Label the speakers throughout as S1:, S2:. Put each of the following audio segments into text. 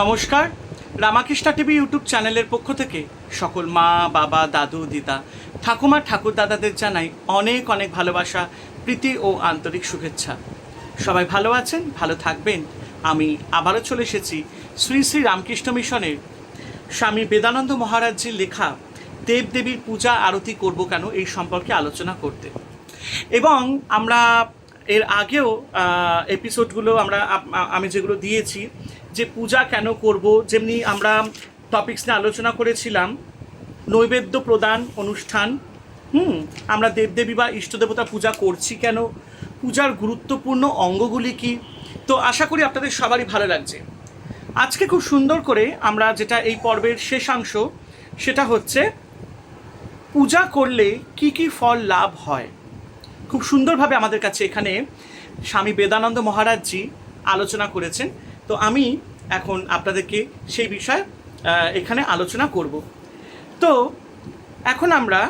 S1: নমস্কার Ramakrishna TV YouTube চ্যানেলের পক্ষ থেকে সকল মা বাবা দাদু দিদা ঠাকুমা ঠাকুর দাদাদের জানাই অনেক অনেক ভালোবাসা প্রীতি ও আন্তরিক শুভেচ্ছা সবাই ভালো আছেন ভালো থাকবেন আমি আবারও চলে এসেছি শ্রী শ্রী রামকৃষ্ণ মিশনের স্বামী বেদানন্দ মহারাজজির লেখা দেবদেবীর পূজা আরতি করব কেন এই সম্পর্কে আলোচনা করতে এবং আমরা এর আগেও এপিসোডগুলো আমরা আমি যেগুলো দিয়েছি যে পূজা কেন করব যেমনি আমরা টপিক্স নিয়ে আলোচনা করেছিলাম নৈবেদ্য প্রদান অনুষ্ঠান হুম আমরা দেবদেবী বা ইষ্টদেবতা পূজা করছি কেন পূজার গুরুত্বপূর্ণ অঙ্গগুলি কি তো আশা করি আপনাদের সবারই ভালো লাগছে আজকে খুব সুন্দর করে আমরা যেটা এই পর্বের শেষাংশ সেটা হচ্ছে পূজা করলে কি কি ফল লাভ হয় খুব সুন্দরভাবে আমাদের কাছে এখানে স্বামী বেদানন্দ মহারাজজি আলোচনা করেছেন তো আমি এখন আপনাদেরকে সেই বিষয়ে এখানে আলোচনা করব তো এখন আমরা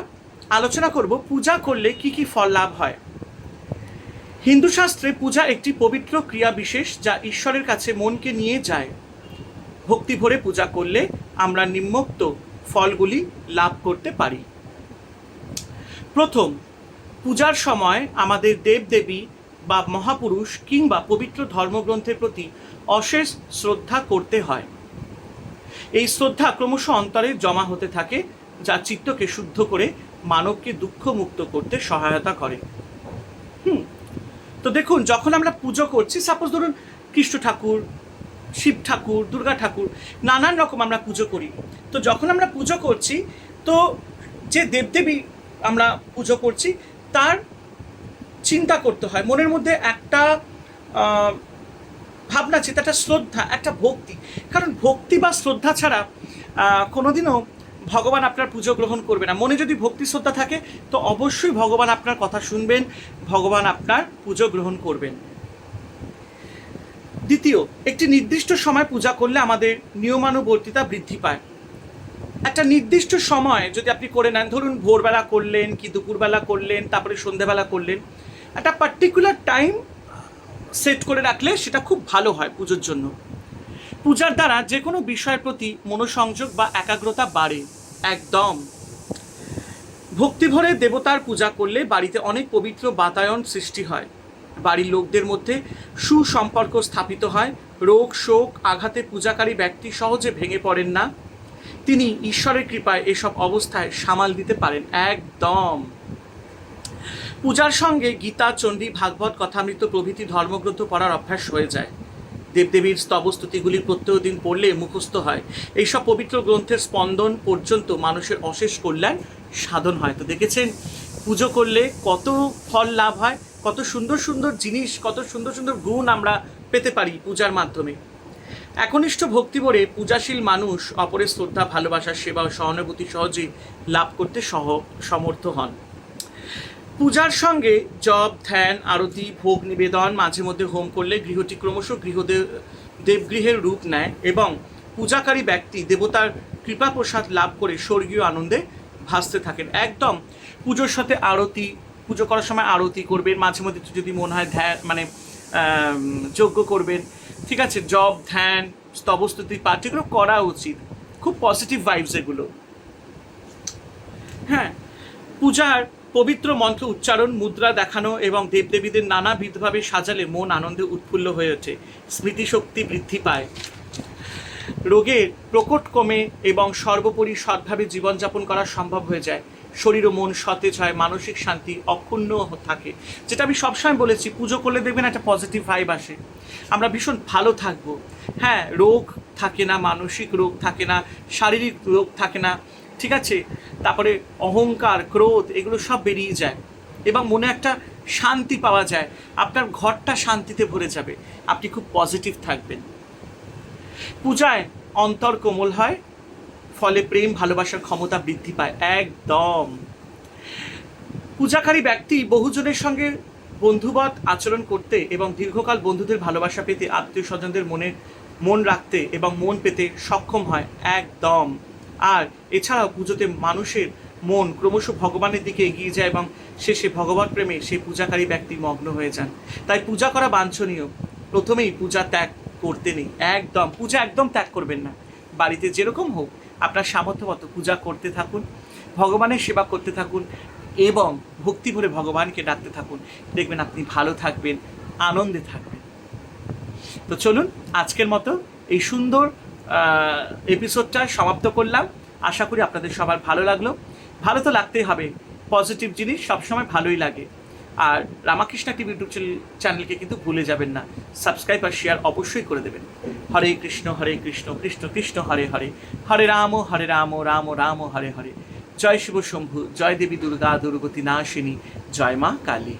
S1: আলোচনা করব পূজা করলে কি কি ফল লাভ হয় হিন্দু শাস্ত্রে পূজা একটি পবিত্র ক্রিয়া বিশেষ যা ঈশ্বরের কাছে মনকে নিয়ে যায় ভক্তি ভরে পূজা করলে আমরা নিম্মক্ত ফলগুলি লাভ করতে পারি প্রথম পূজার সময় আমাদের দেবদেবী বা মহাপুরুষ কিংবা পবিত্র ধর্মগ্রন্থের প্রতি অশেষ শ্রদ্ধা করতে হয় এই শ্রদ্ধা ক্রমশ অন্তরে জমা হতে থাকে যা চিত্তকে শুদ্ধ করে মানবকে দুঃখ মুক্ত করতে সহায়তা করে হুম তো দেখুন যখন আমরা পুজো করছি সাপোজ ধরুন কৃষ্ণ ঠাকুর শিব ঠাকুর দুর্গা ঠাকুর নানান রকম আমরা পুজো করি তো যখন আমরা পুজো করছি তো যে দেবদেবী আমরা পুজো করছি তার চিন্তা করতে হয় মনের মধ্যে একটা ভাবনা চিন্তা একটা শ্রদ্ধা একটা ভক্তি কারণ ভক্তি বা শ্রদ্ধা ছাড়া কোনোদিনও ভগবান আপনার পুজো গ্রহণ করবে না মনে যদি ভক্তি শ্রদ্ধা থাকে তো অবশ্যই ভগবান আপনার কথা শুনবেন ভগবান আপনার পুজো গ্রহণ করবেন দ্বিতীয় একটি নির্দিষ্ট সময় পূজা করলে আমাদের নিয়মানুবর্তিতা বৃদ্ধি পায় একটা নির্দিষ্ট সময় যদি আপনি করে নেন ধরুন ভোরবেলা করলেন কি দুপুরবেলা করলেন তারপরে সন্ধেবেলা করলেন একটা পার্টিকুলার টাইম সেট করে রাখলে সেটা খুব ভালো হয় পুজোর জন্য পূজার দ্বারা যে কোনো বিষয়ের প্রতি মনোসংযোগ বা একাগ্রতা বাড়ে একদম ভক্তিভরে দেবতার পূজা করলে বাড়িতে অনেক পবিত্র বাতায়ন সৃষ্টি হয় বাড়ির লোকদের মধ্যে সুসম্পর্ক স্থাপিত হয় রোগ শোক আঘাতে পূজাকারী ব্যক্তি সহজে ভেঙে পড়েন না তিনি ঈশ্বরের কৃপায় এসব অবস্থায় সামাল দিতে পারেন একদম পূজার সঙ্গে গীতা চণ্ডী ভাগবত কথামৃত প্রভৃতি ধর্মগ্রন্থ পড়ার অভ্যাস হয়ে যায় দেবদেবীর স্তবস্তুতিগুলি প্রত্যেক দিন পড়লে মুখস্থ হয় এইসব পবিত্র গ্রন্থের স্পন্দন পর্যন্ত মানুষের অশেষ কল্যাণ সাধন হয় তো দেখেছেন পুজো করলে কত ফল লাভ হয় কত সুন্দর সুন্দর জিনিস কত সুন্দর সুন্দর গুণ আমরা পেতে পারি পূজার মাধ্যমে একনিষ্ঠ ভক্তিভরে পূজাশীল মানুষ অপরের শ্রদ্ধা ভালোবাসা সেবা ও সহানুভূতি সহজে লাভ করতে সহ সমর্থ হন পূজার সঙ্গে জপ ধ্যান আরতি ভোগ নিবেদন মাঝে মধ্যে হোম করলে গৃহটি ক্রমশ গৃহদেব দেবগৃহের রূপ নেয় এবং পূজাকারী ব্যক্তি দেবতার কৃপা প্রসাদ লাভ করে স্বর্গীয় আনন্দে ভাসতে থাকেন একদম পুজোর সাথে আরতি পুজো করার সময় আরতি করবেন মাঝে মধ্যে যদি মনে হয় ধ্যান মানে যজ্ঞ করবেন ঠিক আছে জব ধ্যান স্তবস্তুতি পাঠ এগুলো করা উচিত খুব পজিটিভ ভাইবস এগুলো হ্যাঁ পূজার পবিত্র মন্ত্র উচ্চারণ মুদ্রা দেখানো এবং দেবদেবীদের নানাবিধভাবে সাজালে মন আনন্দে উৎফুল্ল হয়ে ওঠে স্মৃতিশক্তি বৃদ্ধি পায় রোগের প্রকট কমে এবং সর্বোপরি সৎভাবে জীবনযাপন করা সম্ভব হয়ে যায় শরীর ও মন সতেজ হয় মানসিক শান্তি অক্ষুণ্ণ থাকে যেটা আমি সবসময় বলেছি পুজো করলে দেখবেন একটা পজিটিভ ভাইব আসে আমরা ভীষণ ভালো থাকব হ্যাঁ রোগ থাকে না মানসিক রোগ থাকে না শারীরিক রোগ থাকে না ঠিক আছে তারপরে অহংকার ক্রোধ এগুলো সব বেরিয়ে যায় এবং মনে একটা শান্তি পাওয়া যায় আপনার ঘরটা শান্তিতে ভরে যাবে আপনি খুব পজিটিভ থাকবেন পূজায় অন্তর কোমল হয় ফলে প্রেম ভালোবাসার ক্ষমতা বৃদ্ধি পায় একদম পূজাকারী ব্যক্তি বহুজনের সঙ্গে বন্ধুবাদ আচরণ করতে এবং দীর্ঘকাল বন্ধুদের ভালোবাসা পেতে আত্মীয় স্বজনদের মনে মন রাখতে এবং মন পেতে সক্ষম হয় একদম আর এছাড়াও পুজোতে মানুষের মন ক্রমশ ভগবানের দিকে এগিয়ে যায় এবং শেষে ভগবান প্রেমে সেই পূজাকারী ব্যক্তি মগ্ন হয়ে যান তাই পূজা করা বাঞ্ছনীয় প্রথমেই পূজা ত্যাগ করতে নেই একদম পূজা একদম ত্যাগ করবেন না বাড়িতে যেরকম হোক আপনার সামর্থ্য মতো পূজা করতে থাকুন ভগবানের সেবা করতে থাকুন এবং ভক্তি ভরে ভগবানকে ডাকতে থাকুন দেখবেন আপনি ভালো থাকবেন আনন্দে থাকবেন তো চলুন আজকের মতো এই সুন্দর এপিসোডটা সমাপ্ত করলাম আশা করি আপনাদের সবার ভালো লাগলো ভালো তো লাগতেই হবে পজিটিভ জিনিস সবসময় ভালোই লাগে আর রামাকৃষ্ণ টিভি ইউটিউব চ্যানেলকে কিন্তু ভুলে যাবেন না সাবস্ক্রাইব আর শেয়ার অবশ্যই করে দেবেন হরে কৃষ্ণ হরে কৃষ্ণ কৃষ্ণ কৃষ্ণ হরে হরে হরে রাম হরে রাম রাম রাম হরে হরে জয় শিব শম্ভু জয় দেবী দুর্গা দুর্গতি নাশিনী জয় মা কালী